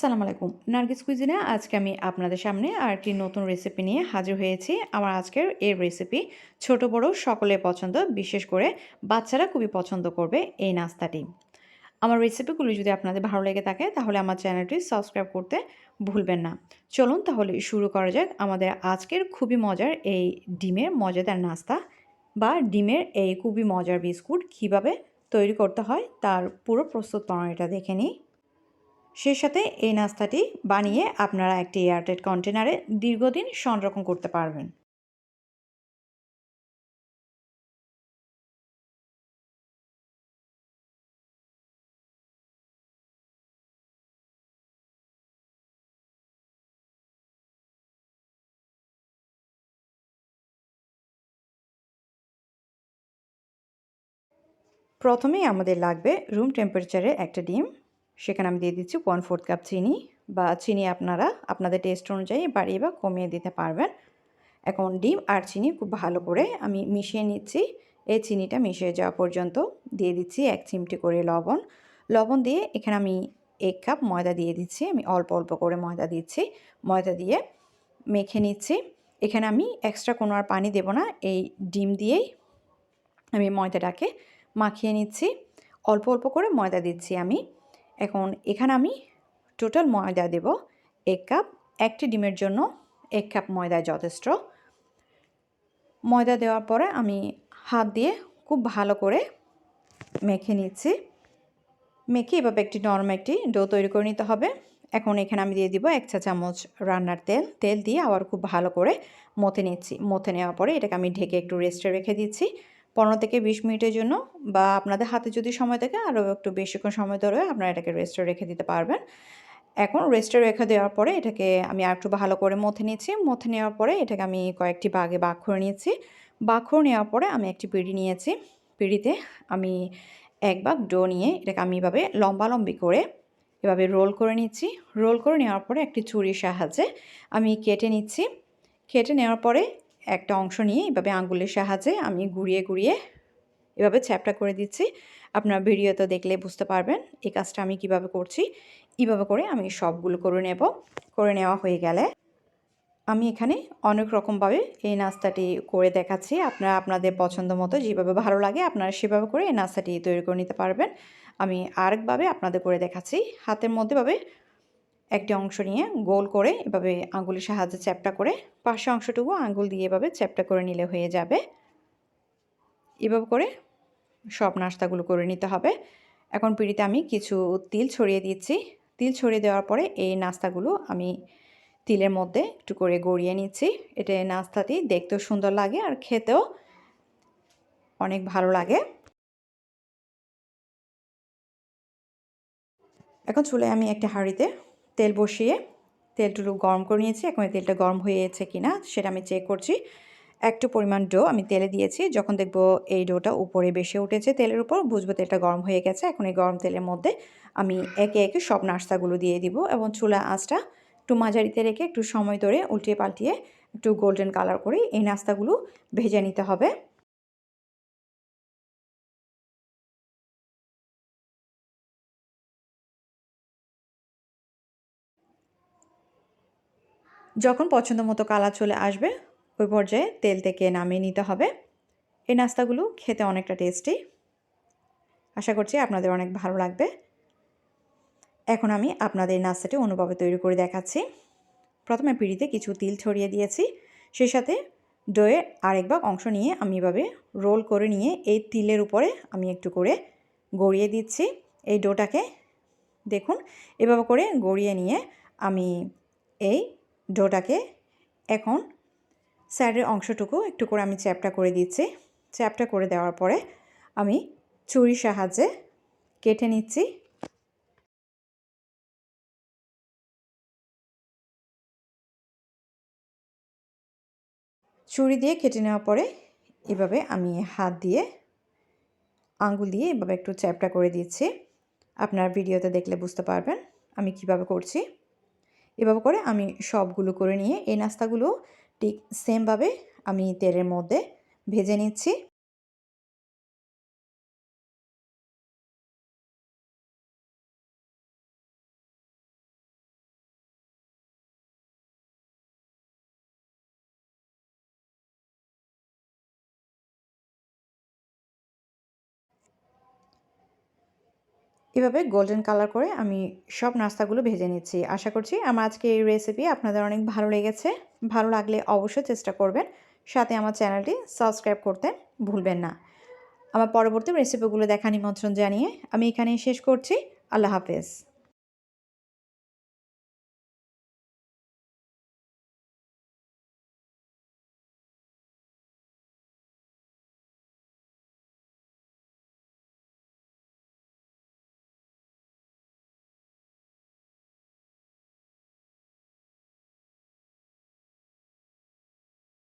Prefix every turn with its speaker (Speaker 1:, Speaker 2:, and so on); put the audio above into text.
Speaker 1: আসসালামু আলাইকুম। নার্গিস কুইজিনে আজকে আমি আপনাদের সামনে আর একটি নতুন রেসিপি নিয়ে হাজির হয়েছি। আমার আজকের এই রেসিপি ছোট, বড়, সকলের পছন্দ, বিশেষ করে বাচ্চারা খুবই পছন্দ করবে এই নাস্তাটি। আমার রেসিপিগুলি যদি আপনাদের ভালো লেগে থাকে, তাহলে আমার চ্যানেলটি সাবস্ক্রাইব করতে ভুলবেন না। চলুন তাহলে শুরু করা যাক আমাদের আজকের খুবই মজার এই ডিমের মজাদার নাস্তা বা ডিমের এই খুবই মজার বিস্কুট কীভাবে তৈরি করতে হয়, তার পুরো প্রস্তুত প্রণালীটা দেখে নিই। সেই সাথে এই নাস্তাটি বানিয়ে আপনারা একটি এয়ারটাইট কন্টেনারে দীর্ঘদিন সংরক্ষণ করতে পারবেন। প্রথমেই আমাদের লাগবে রুম টেম্পারেচারে একটা ডিম। সেখানে আমি দিয়ে দিচ্ছি ওয়ান ফোর্থ কাপ চিনি বা চিনি আপনারা আপনাদের টেস্ট অনুযায়ী বাড়িয়ে বা কমিয়ে দিতে পারবেন। এখন ডিম আর চিনি খুব ভালো করে আমি মিশিয়ে নিচ্ছি। এই চিনিটা মিশিয়ে যাওয়া পর্যন্ত দিয়ে দিচ্ছি এক চিমটি করে লবণ। লবণ দিয়ে এখানে আমি এক কাপ ময়দা দিয়ে দিচ্ছি। আমি অল্প অল্প করে ময়দা দিচ্ছি। ময়দা দিয়ে মেখে নিচ্ছি। এখানে আমি এক্সট্রা কোনো আর পানি দেব না। এই ডিম দিয়েই আমি ময়দাটাকে মাখিয়ে নিচ্ছি। অল্প অল্প করে ময়দা দিচ্ছি আমি। এখন এখানে আমি টোটাল ময়দা দেব এক কাপ একটি ডিমের জন্য এক কাপ ময়দা যথেষ্ট। ময়দা দেওয়ার পরে আমি হাত দিয়ে খুব ভালো করে মেখে নিচ্ছি। মেখে এভাবে একটি নরম একটি ডো তৈরি করে নিতে হবে। এখন এখানে আমি দিয়ে দিব এক চা চামচ রান্নার তেল। তেল দিয়ে আবার খুব ভালো করে মথে নিচ্ছি। মথে নেওয়ার পরে এটাকে আমি ঢেকে একটু রেস্টে রেখে দিচ্ছি। পনেরো থেকে বিশ মিনিটের জন্য বা আপনাদের হাতে যদি সময় থাকে, আরও একটু বেশিক্ষণ সময় ধরে আপনারা এটাকে রেস্টে রেখে দিতে পারবেন। এখন রেস্টে রেখে দেওয়ার পরে এটাকে আমি আর একটু ভালো করে মথে নিয়েছি মথে নেওয়ার পরে এটাকে আমি কয়েকটি বাগে বাঘ করে নিয়েছি বাঘ করে নেওয়ার পরে আমি একটি পিড়ি নিয়েছি। পিড়িতে আমি এক বাঘ ডো নিয়ে এটাকে আমি এভাবে লম্বালম্বি করে এভাবে রোল করে নিচ্ছি। রোল করে নেওয়ার পরে একটি চুরির সাহায্যে আমি কেটে নিচ্ছি। কেটে নেওয়ার পরে একটা অংশ নিয়ে এভাবে আঙ্গুলের সাহায্যে আমি ঘুরিয়ে ঘুরিয়ে এভাবে চ্যাপটা করে দিচ্ছি। আপনার ভিডিওতে দেখলে বুঝতে পারবেন এই কাজটা আমি কীভাবে করছি। এইভাবে করে আমি সবগুলো করে নেব। করে নেওয়া হয়ে গেলে আমি এখানে অনেক রকমভাবে এই নাস্তাটি করে দেখাচ্ছি। আপনারা আপনাদের পছন্দ মতো যেভাবে ভালো লাগে আপনারা সেভাবে করে এই নাস্তাটি তৈরি করে নিতে পারবেন। আমি আরেকভাবে আপনাদের করে দেখাচ্ছি। হাতের মধ্যেভাবে একটি অংশ নিয়ে গোল করে এভাবে আঙুলের সাহায্যে চ্যাপটা করে, পাশে অংশটুকু আঙুল দিয়ে এভাবে চ্যাপটা করে নিলে হয়ে যাবে। এভাবে করে সব নাস্তাগুলো করে নিতে হবে। এখন পিড়িতে আমি কিছু তিল ছড়িয়ে দিচ্ছি। তিল ছড়িয়ে দেওয়ার পরে এই নাস্তাগুলো আমি তিলের মধ্যে একটু করে গড়িয়ে নিচ্ছি। এটা নাস্তাটি দেখতেও সুন্দর লাগে আর খেতেও অনেক ভালো লাগে। এখন চুলে আমি একটা হাঁড়িতে তেল বসিয়ে তেলটুকু গরম করে নিয়েছি। এখন তেলটা গরম হয়েছে কি না সেটা আমি চেক করছি। একটু পরিমাণ ডো আমি তেলে দিয়েছি। যখন দেখব এই ডোটা উপরে বেশি উঠেছে তেলের উপর, বুঝব তেলটা গরম হয়ে গেছে। এখন এই গরম তেলের মধ্যে আমি একে একে সব নাস্তাগুলো দিয়ে দিব এবং চুলা আঁচটা একটু মাঝারিতে রেখে একটু সময় ধরে উল্টিয়ে পাল্টিয়ে একটু গোল্ডেন কালার করে এই নাস্তাগুলো ভেজে নিতে হবে। যখন পছন্দ মতো কালার চলে আসবে, ওই পর্যায়ে তেল থেকে নামিয়ে নিতে হবে। এই নাস্তাগুলো খেতে অনেকটা টেস্টি। আশা করছি আপনাদের অনেক ভালো লাগবে। এখন আমি আপনাদের নাস্তাটি অনুভবে তৈরি করে দেখাচ্ছি। প্রথমে পিড়িতে কিছু তিল ছড়িয়ে দিয়েছি। সেই সাথে ডোয়ের আরেকবার অংশ নিয়ে আমি এভাবে রোল করে নিয়ে এই তিলের উপরে আমি একটু করে গড়িয়ে দিচ্ছি। এই ডোটাকে দেখুন, এভাবে করে গড়িয়ে নিয়ে আমি এই ডোটাকে এখন স্যারের অংশটুকু একটু করে আমি চ্যাপটা করে দিচ্ছি। চ্যাপটা করে দেওয়ার পরে আমি ছুরির সাহায্যে কেটে নিচ্ছি। ছুরি দিয়ে কেটে নেওয়ার পরে এভাবে আমি হাত দিয়ে আঙ্গুল দিয়ে এভাবে একটু চ্যাপটা করে দিচ্ছি। আপনার ভিডিওতে দেখলে বুঝতে পারবেন আমি কীভাবে করছি। এভাবে করে আমি সবগুলো করে নিয়ে এই নাস্তাগুলো ঠিক সেমভাবে আমি তেলের মধ্যে ভেজে নিচ্ছি। এভাবে গোল্ডেন কালার করে আমি সব নাস্তাগুলো ভেজে নিচ্ছি। আশা করছি আমার আজকে এই রেসিপি আপনাদের অনেক ভালো লেগেছে। ভালো লাগলে অবশ্যই চেষ্টা করবেন। সাথে আমার চ্যানেলটি সাবস্ক্রাইব করতে ভুলবেন না। আমার পরবর্তী রেসিপিগুলো দেখা নিমন্ত্রণ জানিয়ে আমি এখানেই শেষ করছি। আল্লাহ হাফেজ।